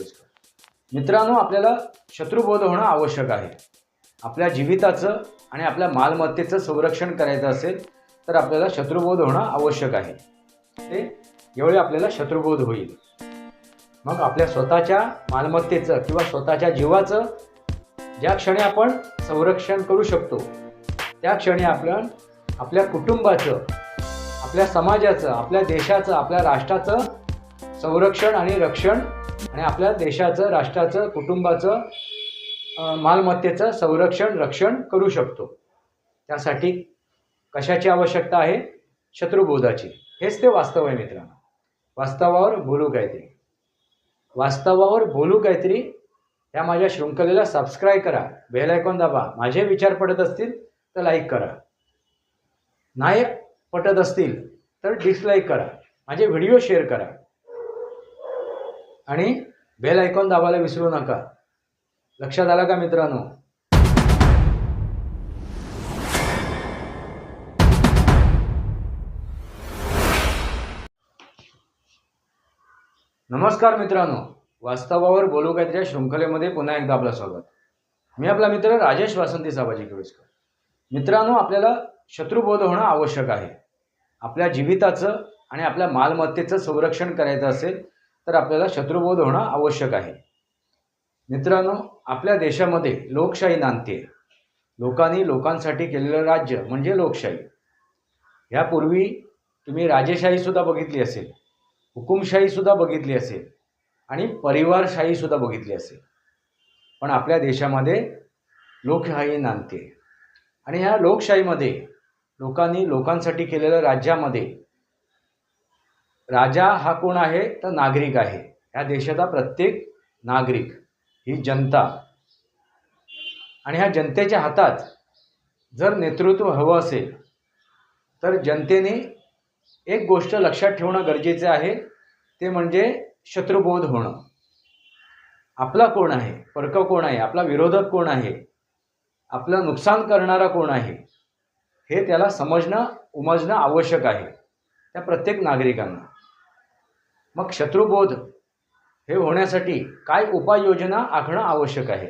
केळुसकर मित्रांनो आपल्याला शत्रुबोध होणं आवश्यक आहे. आपल्या जीविताचं आणि आपल्या मालमत्तेचं संरक्षण करायचं असेल तर आपल्याला शत्रुबोध होणं आवश्यक आहे. ते एवढे आपल्याला शत्रुबोध होईल. मग आपल्या स्वतःच्या मालमत्तेचं किंवा स्वतःच्या जीवाचं ज्या क्षणी आपण संरक्षण करू शकतो त्या क्षणी आपण आपल्या कुटुंबाचं आपल्या समाजाचं आपल्या देशाचं आपल्या राष्ट्राचं संरक्षण आणि रक्षण आणि आपल्या देशाचं राष्ट्राचं कुटुंबाचं मालमत्तेचं संरक्षण रक्षण करू शकतो. त्यासाठी कशाची आवश्यकता आहे? शत्रुबोधाची. हेच ते वास्तव आहे मित्रांनो. वास्तवावर बोलू काहीतरी. वास्तवावर बोलू काहीतरी या माझ्या शृंखलेला सबस्क्राईब करा. बेल आयकॉन दाबा. माझे विचार पडत असतील तर लाईक करा. नाही पटत असतील तर डिसलाईक करा. माझे व्हिडिओ शेअर करा. आणि बेल आयकॉन दाबायला विसरू नका. लक्षात आलं का मित्रांनो? नमस्कार मित्रांनो. वास्तवावर बोलू काहीतरी या शृंखलेमध्ये पुन्हा एकदा आपलं स्वागत. मी आपला मित्र राजेश वासंती साबाजी केळुसकर मित्रांनो आपल्याला शत्रुबोध होणं आवश्यक आहे. आपल्या जीविताचं आणि आपल्या मालमत्तेचं संरक्षण करायचं असेल तर आपल्याला शत्रुबोध होणं आवश्यक आहे. मित्रांनो आपल्या देशामध्ये लोकशाही नांदते. लोकांनी लोकांसाठी केलेलं राज्य म्हणजे लोकशाही. ह्यापूर्वी तुम्ही राजेशाहीसुद्धा बघितली असेल हुकुमशाहीसुद्धा बघितली असेल आणि परिवारशाहीसुद्धा बघितली असेल. पण आपल्या देशामध्ये लोकशाही नांदते. आणि ह्या लोकशाहीमध्ये लोकांनी लोकांसाठी केलेल्या राज्यामध्ये राजा हा कोण आहे? तर नागरिक आहे. ह्या देशाचा प्रत्येक नागरिक ही जनता. आणि ह्या जनतेच्या हातात जर नेतृत्व हवं असेल तर जनतेने एक गोष्ट लक्षात ठेवणं गरजेचं आहे. ते म्हणजे शत्रुबोध होणं. आपला कोण आहे? परक कोण आहे? आपला विरोधक कोण आहे? आपलं नुकसान करणारा कोण आहे? हे त्याला समजणं उमजणं आवश्यक आहे. त्या प्रत्येक नागरिकांना. मग शत्रुबोध हे होण्यासाठी काय उपाययोजना आखणं आवश्यक आहे?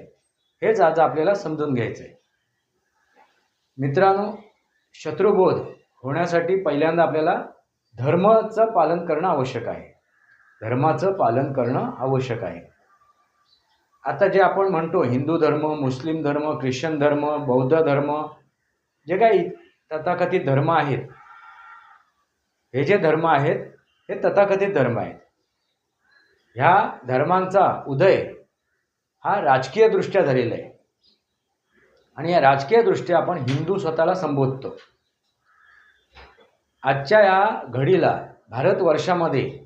हेच आज आपल्याला समजून घ्यायचं आहे मित्रांनो शत्रुबोध होण्यासाठी पहिल्यांदा आपल्याला धर्माचं पालन करणं आवश्यक आहे. धर्माचं पालन करणं आवश्यक आहे. आता जे आपण म्हणतो हिंदू धर्म मुस्लिम धर्म ख्रिश्चन धर्म बौद्ध धर्म जे काही तथाकथित धर्म आहेत हे जे धर्म आहेत हे तथाकथित धर्म आहेत. ह्या धर्मांचा उदय हा राजकीयदृष्ट्या झालेला आहे. आणि या राजकीयदृष्ट्या आपण हिंदू स्वतःला संबोधतो. आजच्या या घडीला भारतवर्षामध्ये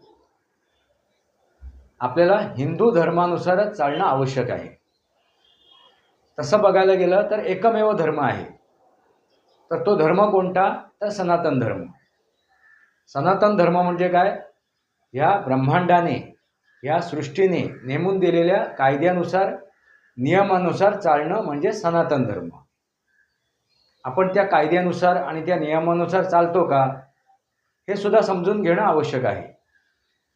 आपल्याला हिंदू धर्मानुसारच चालणं आवश्यक आहे. तसं बघायला गेलं तर एकमेव धर्म आहे. तर तो धर्म कोणता? तर सनातन धर्म. सनातन धर्म म्हणजे काय? या ब्रह्मांडाने या सृष्टीने नेमून दिलेल्या कायद्यानुसार नियमानुसार चालणं म्हणजे सनातन धर्म. आपण त्या कायद्यानुसार आणि त्या नियमानुसार चालतो का? हे सुद्धा समजून घेणं आवश्यक आहे.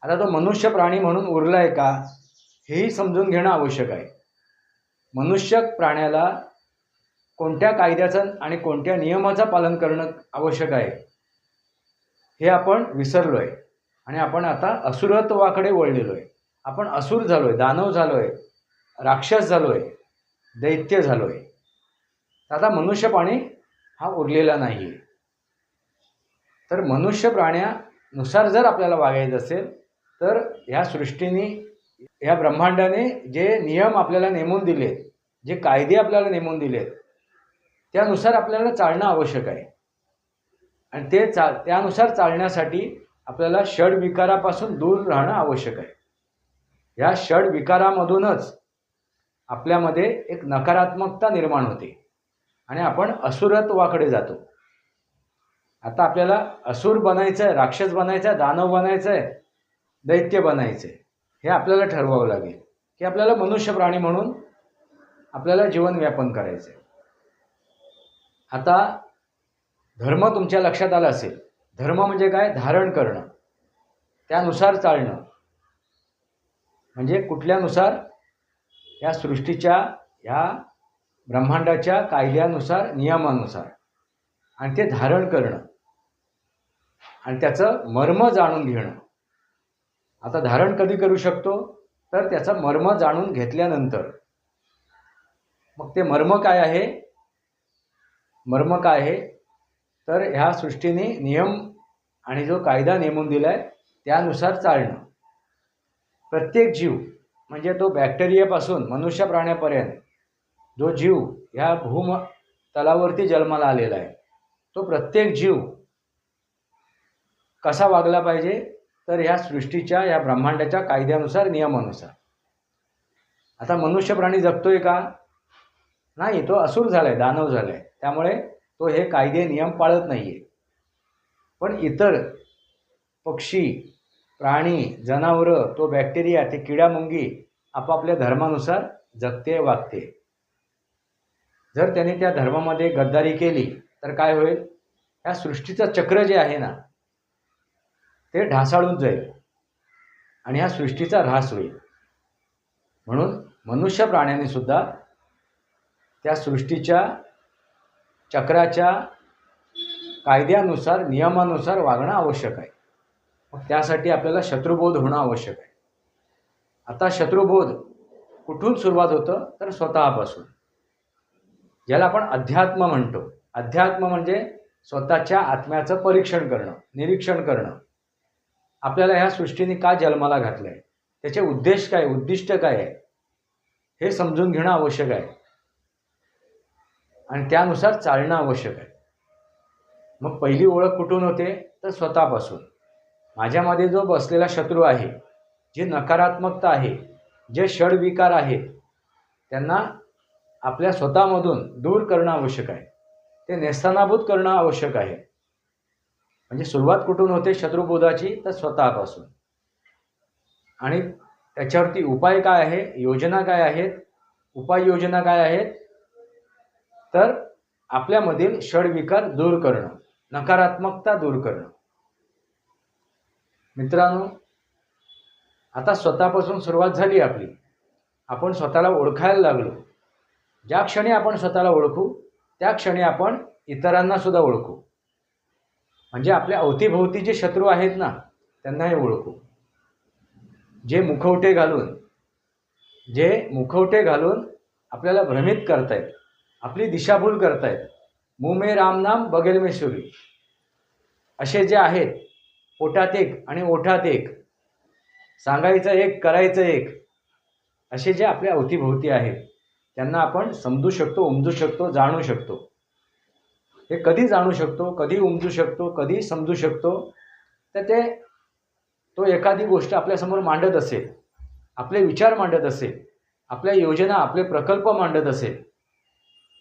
आता तो मनुष्य प्राणी म्हणून उरला आहे का? हेही समजून घेणं आवश्यक आहे. मनुष्य प्राण्याला कोणत्या कायद्याचं आणि कोणत्या नियमाचं पालन करणं आवश्यक आहे? हे आपण विसरलो आहे आणि आपण आता असुरत्वाकडे वळलेलो आहे आपण असुर झालो आहे दानव झालो आहे राक्षस झालो आहे दैत्य झालो आहे आता मनुष्य प्राणी हा उरलेला नाही आहे तर मनुष्य प्राण्यानुसार जर आपल्याला वागायचं असेल तर ह्या सृष्टीने ह्या ब्रह्मांडाने जे नियम आपल्याला नेमून दिलेत जे कायदे आपल्याला नेमून दिलेत त्यानुसार आपल्याला चालणं आवश्यक आहे. आणि ते चाल त्यानुसार चालण्यासाठी आपल्याला षड विकारापासून दूर राहणं आवश्यक आहे. ह्या षड विकारामधूनच आपल्यामध्ये एक नकारात्मकता निर्माण होते आणि आपण असुरत्वाकडे जातो. आता आपल्याला असुर बनायचं आहे राक्षस बनायचं आहे दानव बनायचं आहे दैत्य बनायचं आहे हे आपल्याला ठरवावं लागेल. की आपल्याला मनुष्य प्राणी म्हणून आपल्याला जीवन व्यापन करायचं आहे आता धर्म तुमच्या लक्षात आला असेल. धर्म म्हणजे काय? धारण करणं. त्यानुसार चालणं. म्हणजे कुठल्यानुसार? या सृष्टीच्या ह्या ब्रह्मांडाच्या कायद्यानुसार नियमानुसार. आणि ते धारण करणं. आणि त्याचं मर्म जाणून घेणं. आता धारण कधी करू शकतो? तर त्याचं मर्म जाणून घेतल्यानंतर. मग ते मर्म काय आहे? मर्म काय आहे? तर ह्या सृष्टीने नियम आणि जो कायदा नेमून दिला आहे त्यानुसार चालणं. प्रत्येक जीव म्हणजे तो बॅक्टेरियापासून मनुष्य प्राण्यापर्यंत जो जीव ह्या भूम तलावरती जन्माला आलेला आहे तो प्रत्येक जीव कसा वागला पाहिजे तर ह्या सृष्टीच्या या ब्रह्मांडाच्या कायद्यानुसार नियमानुसार. आता मनुष्य प्राणी जगतोय का? नाही तो असूर झालाय दानव झालाय. त्यामुळे तो हे कायदे नियम पाळत नाही आहे पण इतर पक्षी प्राणी जनावरं तो बॅक्टेरिया ते किडामुंगी आपापल्या धर्मानुसार जगते वागते. जर त्याने त्या धर्मामध्ये गद्दारी केली तर काय होईल? ह्या सृष्टीचं चक्र जे आहे ना ते ढासाळून जाईल आणि ह्या सृष्टीचा ऱ्हास होईल. म्हणून मनुष्य प्राण्याने सुद्धा त्या सृष्टीच्या चक्राच्या कायद्यानुसार नियमानुसार वागणं आवश्यक आहे. मग त्यासाठी आपल्याला शत्रुबोध होणं आवश्यक आहे. आता शत्रुबोध कुठून सुरुवात होतं? तर स्वतःपासून. ज्याला आपण अध्यात्म म्हणतो. अध्यात्म म्हणजे स्वतःच्या आत्म्याचं परीक्षण करणं निरीक्षण करणं. आपल्याला ह्या सृष्टीने का जन्माला घातलं आहे त्याचे उद्देश काय? उद्दिष्ट काय आहे? हे समजून घेणं आवश्यक आहे. आणि त्यानुसार चालणं आवश्यक आहे. मग पहिली ओळख कुठून होते? तर स्वतःपासून. माझ्यामध्ये जो बसलेला शत्रू आहे जी नकारात्मकता आहे जे षडविकार आहेत त्यांना आपल्या स्वतःमधून दूर करणं आवश्यक आहे. ते नेस्तानाभूत करणं आवश्यक आहे. म्हणजे सुरुवात कुठून होते? शत्रुबोधाची तर स्वतःपासून. आणि त्याच्यावरती उपाय काय आहे? योजना काय आहेत? उपाययोजना काय आहेत? तर आपल्यामधील षडविकार दूर करणं नकारात्मकता दूर करणं. मित्रांनो आता स्वतःपासून सुरुवात झाली आपली. आपण स्वतःला ओळखायला लागलो. ज्या क्षणी आपण स्वतःला ओळखू त्या क्षणी आपण इतरांना सुद्धा ओळखू. म्हणजे आपल्या अवतीभोवती जे शत्रू आहेत ना त्यांनाही ओळखू. जे मुखवटे घालून जे मुखवटे घालून आपल्याला भ्रमित करतायत आपली दिशाभूल करतायत. आहेत मुमे राम नाम बगेल असे जे आहेत पोटात एक आणि ओठात एक. सांगायचं एक करायचं एक. असे जे आपल्या अवतीभोवती आहेत त्यांना आपण समजू शकतो उमजू शकतो जाणू शकतो. हे कधी जाणू शकतो कधी उमजू शकतो कधी समजू शकतो तर ते तो एखादी गोष्ट आपल्यासमोर मांडत असेल आपले विचार मांडत असेल आपल्या योजना आपले प्रकल्प मांडत असेल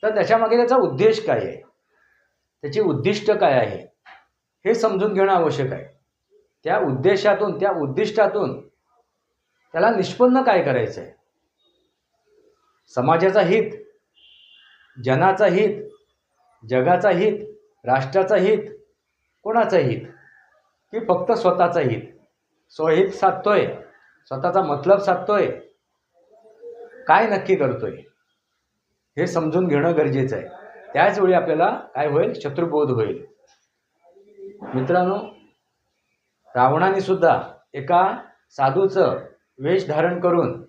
तर त्याच्यामागे त्याचा उद्देश काय आहे? त्याची उद्दिष्ट काय आहे? हे समजून घेणं आवश्यक आहे. त्या उद्देशातून त्या उद्दिष्टातून त्याला निष्पन्न काय करायचं आहे? समाजाचा हित जनाचा हित जगाचा हित राष्ट्राचा हित कोणाचं हित? की फक्त स्वतःचं हित? स्वहित साधतोय. स्वतःचा मतलब साधतोय. काय नक्की करतोय? हे समजून घेणं गरजेचं आहे. त्याचवेळी आपल्याला काय होईल? शत्रुबोध होईल. मित्रांनो रावणाने सुद्धा एका साधूचं वेश धारण करून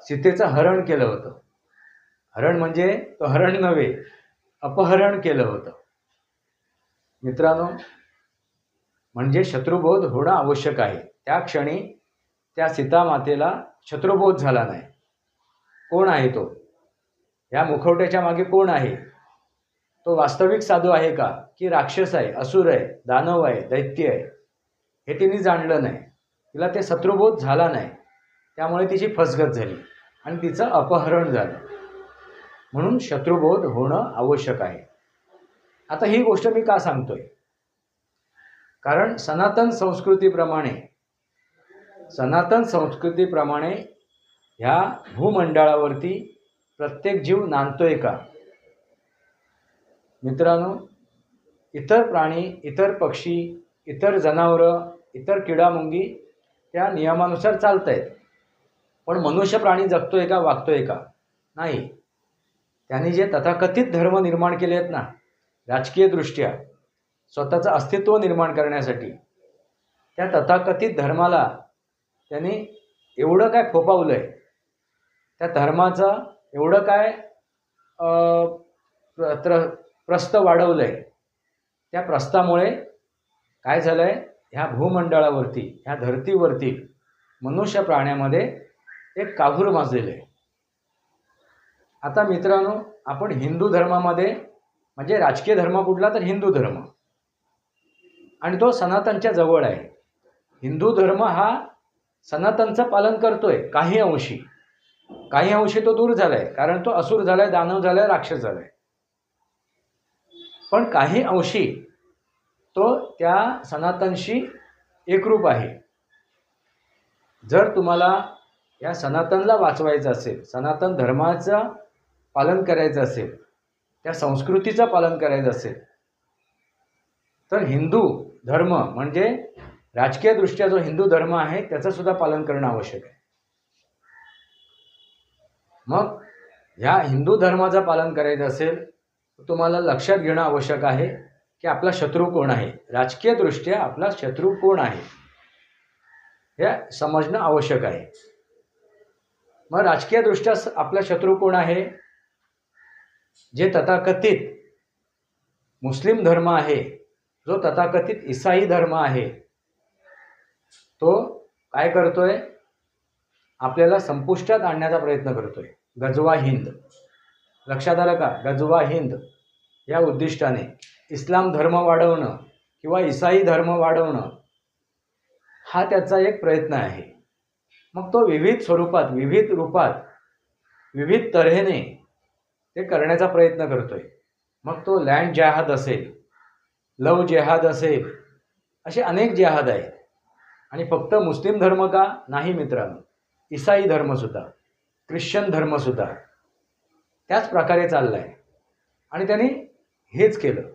सीतेचं हरण केलं होतं. हरण म्हणजे तो हरण नव्हे अपहरण केलं होतं. मित्रांनो म्हणजे शत्रुबोध होणं आवश्यक आहे. त्या क्षणी त्या सीतामातेला शत्रुबोध झाला नाही. कोण आहे तो? ह्या मुखवट्याच्या मागे कोण आहे? तो वास्तविक साधू आहे का? की राक्षस आहे असुर आहे दानव आहे दैत्य आहे? हे तिने जाणलं नाही. तिला ते शत्रुबोध झाला नाही. त्यामुळे तिची फसगत झाली आणि तिचं अपहरण झालं. म्हणून शत्रुबोध होणं आवश्यक आहे. आता ही गोष्ट मी का सांगतोय? कारण सनातन संस्कृतीप्रमाणे सनातन संस्कृतीप्रमाणे ह्या भूमंडळावरती प्रत्येक जीव नांदतोय का? मित्रांनो इतर प्राणी इतर पक्षी इतर जनावरं इतर किडामुंगी त्या नियमानुसार चालत आहेत पण मनुष्य प्राणी जगतोय का वागतोय का? नाही. त्यांनी जे तथाकथित धर्म निर्माण केले आहेत ना राजकीयदृष्ट्या स्वतःचं अस्तित्व निर्माण करण्यासाठी त्या तथाकथित धर्माला त्यांनी एवढं काय फोपावलं आहे त्या धर्माचा एवढं काय प्र त्र प्रस्थ वाढवलं आहे त्या प्रस्तामुळे काय झालं आहे ह्या भूमंडळावरती ह्या धर्तीवरती मनुष्य प्राण्यामध्ये एक काहूर माजलेलं आहे. आता मित्रांनो आपण हिंदू धर्मामध्ये म्हणजे राजकीय धर्म कुठला तर हिंदू धर्म. आणि तो सनातनच्या जवळ आहे. हिंदू धर्म हा सनातनचं पालन करतोय काही अंशी. काही अंशी तो दूर झालाय कारण तो असुर झालाय दानव झालाय राक्षस झालाय. पण काही अंशी तो त्या सनातनशी एकरूप आहे. जर तुम्हाला या सनातनला वाचवायचं असेल सनातन धर्माचं पालन करायचं असेल त्या संस्कृतीचं पालन करायचं असेल तर हिंदू धर्म म्हणजे राजकीयदृष्ट्या जो हिंदू धर्म आहे त्याचंसुद्धा पालन करणं आवश्यक आहे. मग ह्या हिंदू धर्माचं पालन करायचं असेल तुम्हाला लक्षात घेणं आवश्यक आहे की आपला शत्रू कोण आहे. राजकीयदृष्ट्या आपला शत्रू कोण आहे? हे समजणं आवश्यक आहे. मग राजकीयदृष्ट्या आपला शत्रू कोण आहे? जे तथाकथित मुस्लिम धर्म आहे जो तथाकथित ईसाई धर्म आहे तो काय करतोय? आपल्याला संपुष्टात आणण्याचा प्रयत्न करतोय. गजवा हिंद. लक्षात आलं का? गजवा हिंद. या उद्दिष्टाने इस्लाम धर्म वाढवणं किंवा ईसाई धर्म वाढवणं हा त्याचा एक प्रयत्न आहे. मग तो विविध स्वरूपात विविध रूपात विविध तऱ्हेने ते करण्याचा प्रयत्न करतोय. मग तो लँड जेहाद असेल लव जेहाद असेल असे अनेक जेहाद आहेत. आणि फक्त मुस्लिम धर्म का? नाही मित्रांनो. इसाई धर्मसुद्धा ख्रिश्चन धर्मसुद्धा त्याच प्रकारे चालला आहे आणि त्यांनी हेच केलं.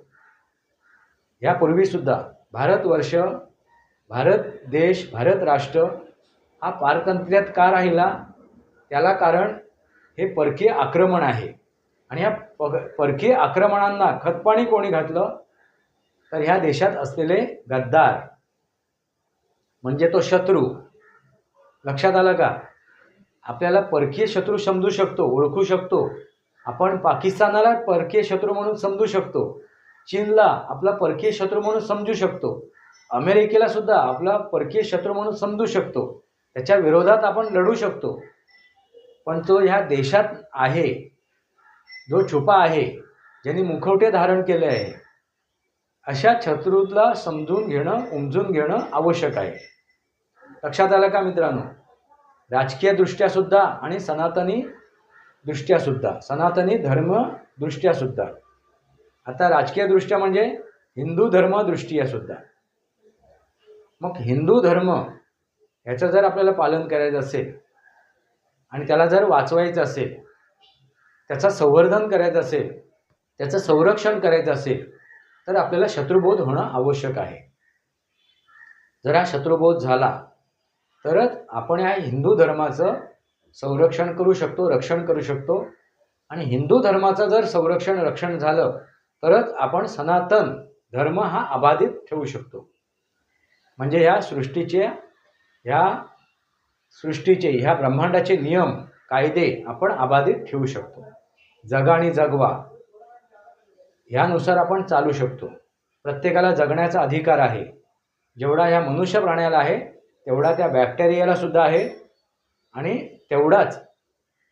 यापूर्वीसुद्धा भारतवर्ष भारत देश भारत राष्ट्र हा पारतंत्र्यात का राहिला? त्याला कारण हे परकीय आक्रमण आहे. आणि ह्या प परकीय आक्रमणांना खतपाणी कोणी घातलं? तर ह्या देशात असलेले गद्दार म्हणजे तो शत्रू लक्षात आलं का? आपल्याला परकीय शत्रू समजू शकतो ओळखू शकतो. आपण पाकिस्तानाला परकीय शत्रू म्हणून समजू शकतो. चीनला आपला परकीय शत्रू म्हणून समजू शकतो. अमेरिकेला सुद्धा आपला परकीय शत्रू म्हणून समजू शकतो. त्याच्या विरोधात आपण लढू शकतो. पण तो ह्या देशात आहे. जो छुपा आहे ज्यांनी मुखवटे धारण केले आहे. अशा शत्रूला समजून घेणं उमजून घेणं आवश्यक आहे. लक्षात आलं का मित्रांनो? राजकीयदृष्ट्या सुद्धा आणि सनातनी दृष्ट्या सुद्धा. सनातनी धर्म सुद्धा. आता राजकीयदृष्ट्या म्हणजे हिंदू धर्म मग हिंदू धर्म ह्याचं जर आपल्याला पालन करायचं असेल आणि त्याला जर वाचवायचं असेल त्याचं संवर्धन करायचं असेल त्याचं संरक्षण करायचं असेल तर आपल्याला शत्रुबोध होणं आवश्यक आहे. जर हा शत्रुबोध झाला तरच आपण या हिंदू धर्माचं संरक्षण करू शकतो रक्षण करू शकतो. आणि हिंदू धर्माचं जर संरक्षण रक्षण झालं तरच आपण सनातन धर्म हा अबाधित ठेवू शकतो. म्हणजे ह्या सृष्टीचे ह्या सृष्टीचे ह्या ब्रह्मांडाचे नियम कायदे आपण अबाधित ठेवू शकतो. जगा आणि जगवा ह्यानुसार आपण चालू शकतो. प्रत्येकाला जगण्याचा अधिकार आहे. जेवढा ह्या मनुष्य प्राण्याला आहे तेवढा त्या बॅक्टेरियाला सुद्धा आहे आणि तेवढाच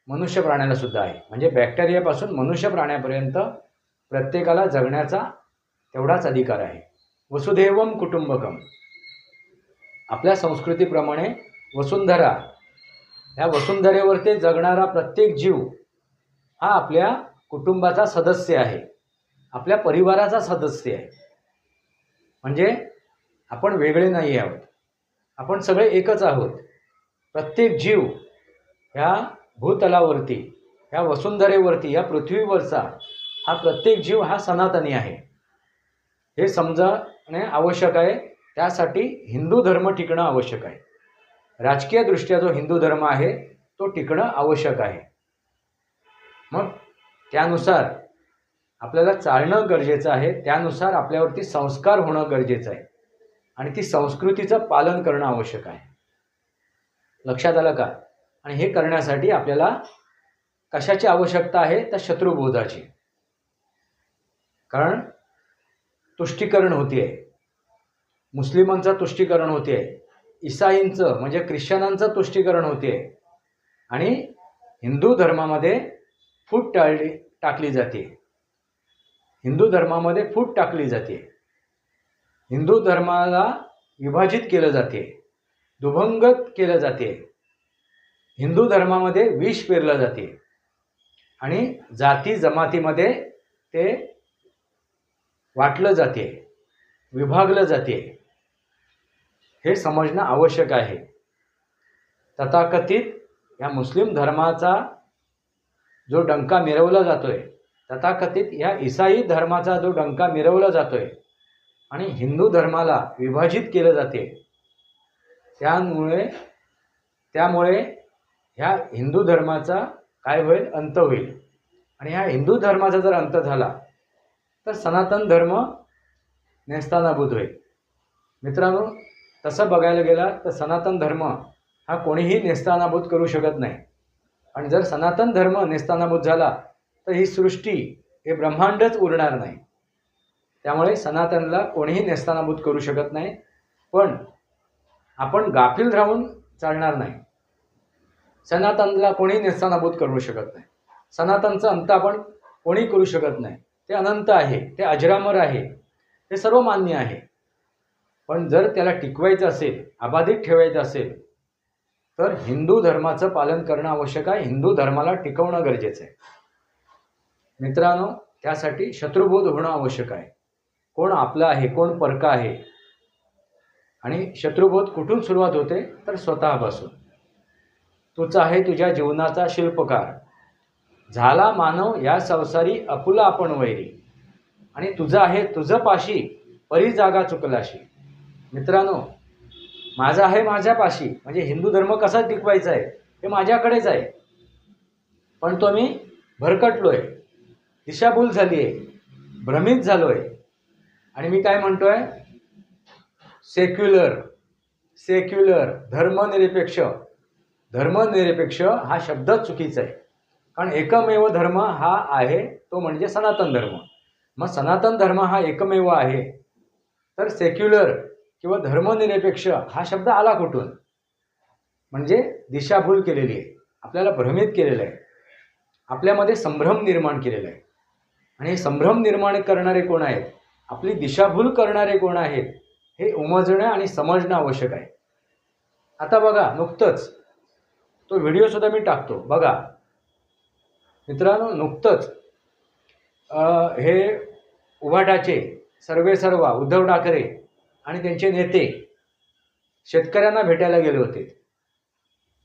मनुष्य प्राण्याला सुद्धा आहे. म्हणजे बॅक्टेरियापासून मनुष्य प्राण्यापर्यंत प्रत्येकाला जगण्याचा तेवढाच अधिकार आहे. वसुधैवम कुटुंबकम. आपल्या संस्कृतीप्रमाणे वसुंधरा. ह्या वसुंधरेवरती जगणारा प्रत्येक जीव हा आपल्या कुटुंबाचा सदस्य आहे. आपल्या परिवाराचा सदस्य आहे. म्हणजे आपण वेगळे नाही आहोत. आपण सगळे एकच आहोत. प्रत्येक जीव ह्या भूतलावरती ह्या वसुंधरेवरती या पृथ्वीवरचा हा प्रत्येक जीव हा सनातनी आहे. हे समजणे आवश्यक आहे. त्यासाठी हिंदू धर्म टिकणं आवश्यक आहे. राजकीयदृष्ट्या जो हिंदू धर्म आहे तो टिकणं आवश्यक आहे. मग त्यानुसार आपल्याला चालणं गरजेचं आहे. त्यानुसार आपल्यावरती संस्कार होणं गरजेचं आहे. आणि ती संस्कृतीचं पालन करणं आवश्यक आहे. लक्षात आलं का? आणि हे करण्यासाठी आपल्याला कशाची आवश्यकता आहे? तर शत्रुबोधाची. कारण तुष्टीकरण होते मुस्लिमांचं तुष्टीकरण होते इसाईंचं म्हणजे ख्रिश्चनांचं तुष्टीकरण होते आणि हिंदू धर्मामध्ये फूट टाळली टाकली जाते हिंदू धर्मामध्ये फूट टाकली जाते हिंदू धर्माला विभाजित केलं जाते दुभंगत केलं जाते. हिंदू धर्मामध्ये विष पेरलं जाते. आणि जाती जमातीमध्ये ते वाटलं जाते विभागलं जाते. हे समजणं आवश्यक आहे. तथाकथित या मुस्लिम धर्माचा जो डंका मिरवला जातोय तथाकथित या ईसाई धर्माचा जो डंका मिरवला जातोय आणि हिंदू धर्माला विभाजित केलं जाते. त्यामुळे त्यामुळे ह्या हिंदू धर्माचा काय होईल? अंत होईल. आणि ह्या हिंदू धर्माचा जर अंत झाला तर सनातन धर्म नेस्तानाभूत होईल. मित्रांनो तसं बघायला गेला तर सनातन धर्म हा कोणीही नेस्तानाभूत करू शकत नाही. आणि जर सनातन धर्म नेस्तानाभूत झाला तर ही सृष्टी हे ब्रह्मांडच उरणार नाही. त्यामुळे सनातनला कोणीही नेस्तानाभूत करू शकत नाही. पण आपण गाफील राहून चालणार नाही. सनातनला कोणी नेस्तानाभूत करू शकत नाही. सनातनचा अंत आपण कोणी करू शकत नाही. ते अनंत आहे ते अजरामर आहे ते सर्व मान्य आहे. पण जर त्याला टिकवायचं असेल अबाधित ठेवायचं असेल तर हिंदू धर्माचं पालन करणं आवश्यक आहे. हिंदू धर्माला टिकवणं गरजेचं आहे. मित्रांनो त्यासाठी शत्रुबोध होणं आवश्यक आहे. कोण आपलं आहे कोण परका आहे? आणि शत्रुबोध कुठून सुरुवात होते? तर स्वतःपासून. तूच आहे तुझ्या जीवनाचा शिल्पकार. झाला मानव या संसारी अपुला आपण वैरी. आणि तुझं आहे तुझं पाशी परी जागा चुकलाशी. मित्रांनो माझा आहे माझ्या पाशी. म्हणजे हिंदू धर्म कसा टिकवायचा आहे? हे माझ्याकडेच आहे. पण तो मी भरकटलोय. दिशाभूल झाली आहे भ्रमित झालो आहे आणि मी काय म्हणतोय? सेक्युलर सेक्युलर धर्मनिरपेक्ष. धर्मनिरपेक्ष हा शब्दच चुकीचा आहे. कारण एकमेव धर्म हा आहे तो म्हणजे सनातन धर्म. मग सनातन धर्म हा एकमेव आहे. तर सेक्युलर किंवा धर्मनिरपेक्ष हा शब्द आला कुठून? म्हणजे दिशाभूल केलेली आहे. आपल्याला भ्रमित केलेलं आहे. आपल्यामध्ये संभ्रम निर्माण केलेला आहे. आणि हे संभ्रम निर्माण करणारे कोण आहेत? आपली दिशाभूल करणारे कोण आहेत हे उमजणं आणि समजणं आवश्यक आहे. आता बघा नुकतंच तो व्हिडिओसुद्धा मी टाकतो. बघा. मित्रांनो नुकतंच हे उभाटाचे सर्वे सर्वा उद्धव ठाकरे आणि त्यांचे नेते शेतकऱ्यांना भेटायला गेले होते.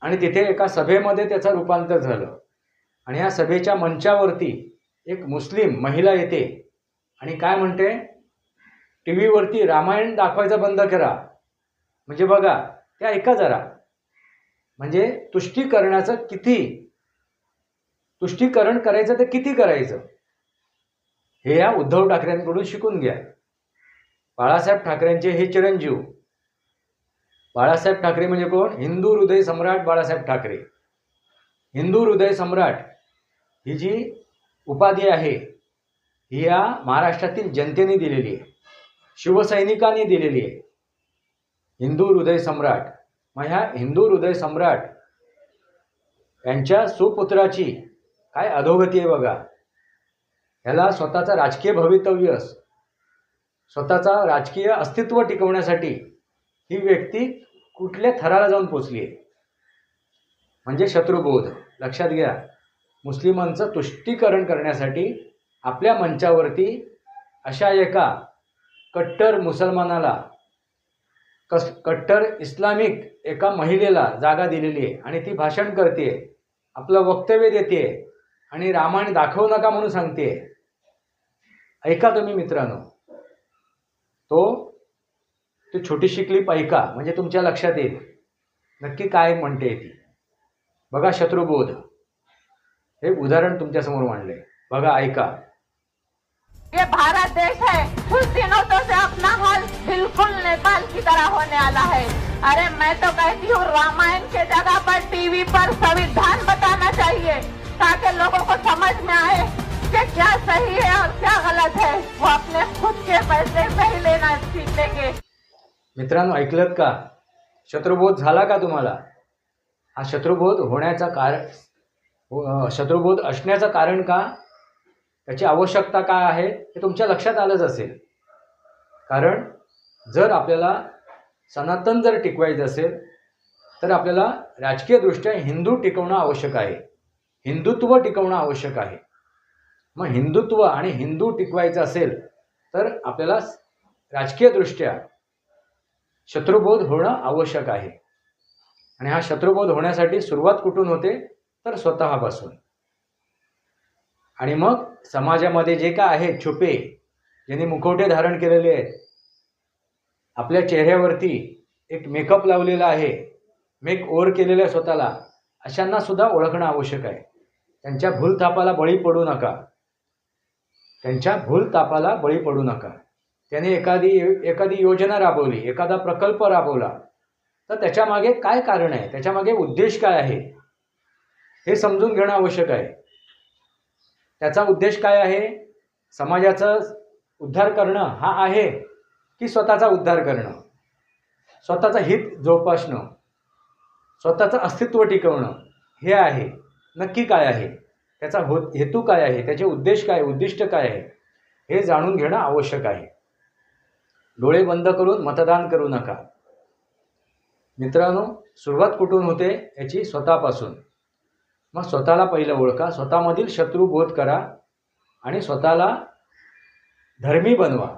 आणि तिथे एका सभेमध्ये त्याचं रूपांतर झालं. आणि या सभेच्या मंचावरती एक मुस्लिम महिला येते आणि काय म्हणते? टी व्हीवरती रामायण दाखवायचं बंद करा. म्हणजे बघा ते ऐका जरा. म्हणजे तुष्टीकरणाचं किती? तुष्टीकरण करायचं तर किती करायचं? हे या उद्धव ठाकरेंकडून शिकून घ्या. बाळासाहेब ठाकरेंचे हे चिरंजीव. बाळासाहेब ठाकरे म्हणजे कोण? हिंदू हृदय सम्राट बाळासाहेब ठाकरे. हिंदू हृदय सम्राट ही जी उपाधी आहे ही या महाराष्ट्रातील जनतेने दिलेली आहे. शिवसैनिकांनी दिलेली आहे. हिंदू हृदय सम्राट मग ह्या हिंदू हृदय सम्राट यांच्या सुपुत्राची काय अधोगती आहे बघा. ह्याला स्वतःचा राजकीय भवितव्य स्वतःचा राजकीय अस्तित्व टिकवण्यासाठी ही व्यक्ती कुठल्या थराला जाऊन पोचली आहे? म्हणजे शत्रुबोध. लक्षात घ्या मुस्लिमांचं तुष्टीकरण करण्यासाठी आपल्या मंचावरती अशा एका कट्टर मुसलमानाला कस कट्टर इस्लामिक एका महिलेला जागा दिलेली आहे आणि ती भाषण करते आपलं वक्तव्य देते आणि रामायण दाखवू नका म्हणून सांगते. ऐका तुम्ही मित्रांनो तो ती छोटी शिकली ऐका म्हणजे तुमच्या लक्षात येईल. नक्की काय म्हणते ती? बघा शत्रुबोध. हे उदाहरण तुमच्यासमोर मांडले बघा ऐका. ये भारत देश है। कुछ दिनों तो से अपना हाल बिल्कुल नेपाल की तरह होने वाला है। अरे मैं तो कहती हूँ रामायण के जगह पर टीवी पर संविधान बताना चाहिए ताकि लोगों को समझ में आए कि क्या सही है और क्या गलत है। वो अपने खुद के पैसे से ही लेना सीख लेंगे। मित्रांनो ऐकलत का? शत्रुबोध झाला का तुम्हाला? हा शत्रुबोध होण्याचा कारण हो, शत्रुबोध असण्याचं कारण का? त्याची आवश्यकता काय आहे हे तुमच्या लक्षात आलंच असेल. कारण जर आपल्याला सनातन जर टिकवायचं असेल तर आपल्याला राजकीयदृष्ट्या हिंदू टिकवणं आवश्यक आहे. हिंदुत्व टिकवणं आवश्यक आहे. मग हिंदुत्व आणि हिंदू टिकवायचं असेल तर आपल्याला राजकीयदृष्ट्या शत्रुबोध होणं आवश्यक आहे. आणि हा शत्रुबोध होण्यासाठी सुरुवात कुठून होते? तर स्वतःपासून. आणि मग समाजामध्ये जे काय आहे छुपे ज्यांनी मुखवटे धारण केलेले आहेत आपल्या चेहऱ्यावरती एक मेकअप लावलेला आहे मेक ओव्हर केलेलं आहे स्वतःला अशांना सुद्धा ओळखणं आवश्यक आहे. त्यांच्या भूलथापाला बळी पडू नका. त्यांच्या भूलतापाला बळी पडू नका. त्याने एखादी एखादी योजना राबवली एखादा प्रकल्प राबवला तर त्याच्यामागे काय कारण आहे? त्याच्यामागे उद्देश काय आहे? हे समजून घेणं आवश्यक आहे. त्याचा उद्देश काय आहे? समाजाचं उद्धार करणं हा आहे की स्वतःचा उद्धार करणं? स्वतःचं हित जोपासणं स्वतःचं अस्तित्व टिकवणं हे आहे. नक्की काय आहे? त्याचा हो हेतू काय आहे? त्याचे उद्देश काय? उद्दिष्ट काय आहे? हे जाणून घेणं आवश्यक आहे. डोळे बंद करून मतदान करू नका. मित्रांनो सुरुवात कुठून होते? याची स्वतःपासून. मग स्वतःला पहिलं ओळखा स्वतःमधील शत्रू बोध करा आणि स्वतःला धर्मी बनवा.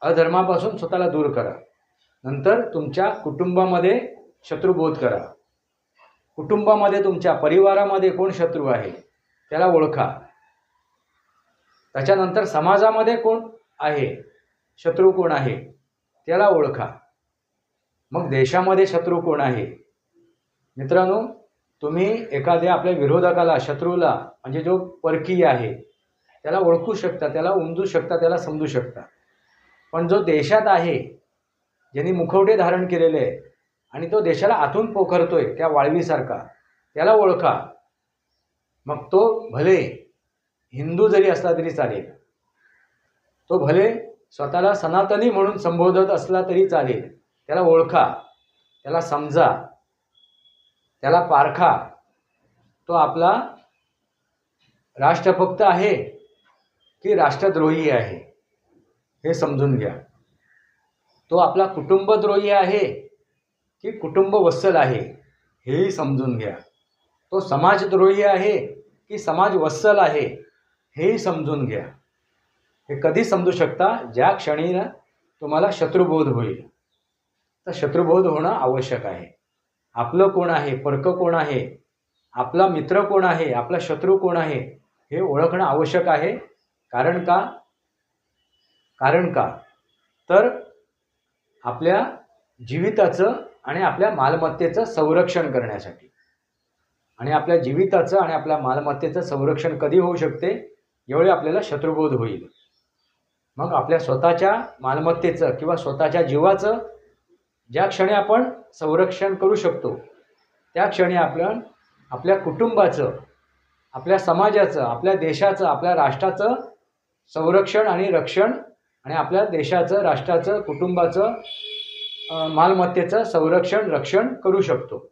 अधर्मापासून स्वतःला दूर करा. नंतर तुमच्या कुटुंबामध्ये शत्रुबोध करा. कुटुंबामध्ये तुमच्या परिवारामध्ये कोण शत्रू आहे त्याला ओळखा. त्याच्यानंतर समाजामध्ये कोण आहे शत्रू कोण आहे त्याला ओळखा. मग देशामध्ये शत्रू कोण आहे? मित्रांनो तुम्ही एखाद्या आपल्या विरोधकाला शत्रूला म्हणजे जो परकीय आहे त्याला ओळखू शकता त्याला उमजू शकता त्याला समजू शकता. पण जो देशात आहे ज्यांनी मुखवटे धारण केलेले आहे आणि तो देशाला आतून पोखरतोय त्या वाळवीसारखा त्याला ओळखा. मग तो भले हिंदू जरी असला तरी चालेल. तो भले स्वतःला सनातनी म्हणून संबोधत असला तरी चालेल. त्याला ओळखा त्याला समजा. त्याला पारखा. तो आपला राष्ट्रभक्त आहे की राष्ट्रद्रोही आहे हे समजून घ्या. तो आपला कुटुंबद्रोही आहे की कुटुंब वत्सल आहे हेही समजून घ्या. तो समाजद्रोही आहे की समाज वत्सल आहे हेही समजून घ्या. हे कधी समजू शकता? ज्या क्षणीनं तुम्हाला शत्रुबोध होईल. तर शत्रुबोध होणं आवश्यक आहे. आपलं कोण आहे? परकं कोण आहे? आपला मित्र कोण आहे? आपला शत्रू कोण आहे? हे ओळखणं आवश्यक आहे. कारण का? कारण का? तर आपल्या जीविताचं आणि आपल्या मालमत्तेचं संरक्षण करण्यासाठी. आणि आपल्या जीविताचं आणि आपल्या मालमत्तेचं संरक्षण कधी होऊ शकते? एवढे आपल्याला शत्रुबोध होईल. मग आपल्या स्वतःच्या मालमत्तेचं किंवा स्वतःच्या जीवाचं ज्या क्षणी आपण संरक्षण करू शकतो त्या क्षणी आपण आपल्या कुटुंबाचं आपल्या समाजाचं आपल्या देशाचं आपल्या राष्ट्राचं संरक्षण आणि रक्षण आणि आपल्या देशाचं राष्ट्राचं कुटुंबाचं मालमत्तेचं संरक्षण रक्षण करू शकतो.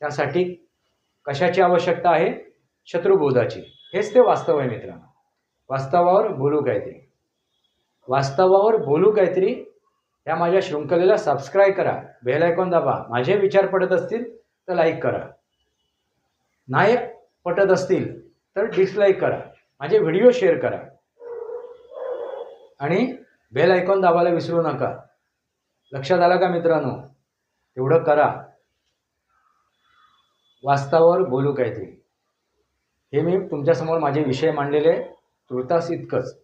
त्यासाठी कशाची आवश्यकता आहे? शत्रुबोधाची. हेच ते वास्तव आहे मित्रांनो. वास्तवावर बोलू काहीतरी. वास्तवावर बोलू काहीतरी या माझ्या शृंखलेला सबस्क्राईब करा. बेल आयकॉन दाबा. माझे विचार पडत असतील तर लाईक करा. नाही पटत असतील तर डिसलाईक करा. माझे व्हिडिओ शेअर करा. आणि बेल आयकॉन दाबायला विसरू नका. लक्षात आलं का मित्रांनो? तेवढं करा. वास्तवावर बोलू काहीतरी. हे मी तुमच्यासमोर माझे विषय मांडलेले तुर्तास इतकंच.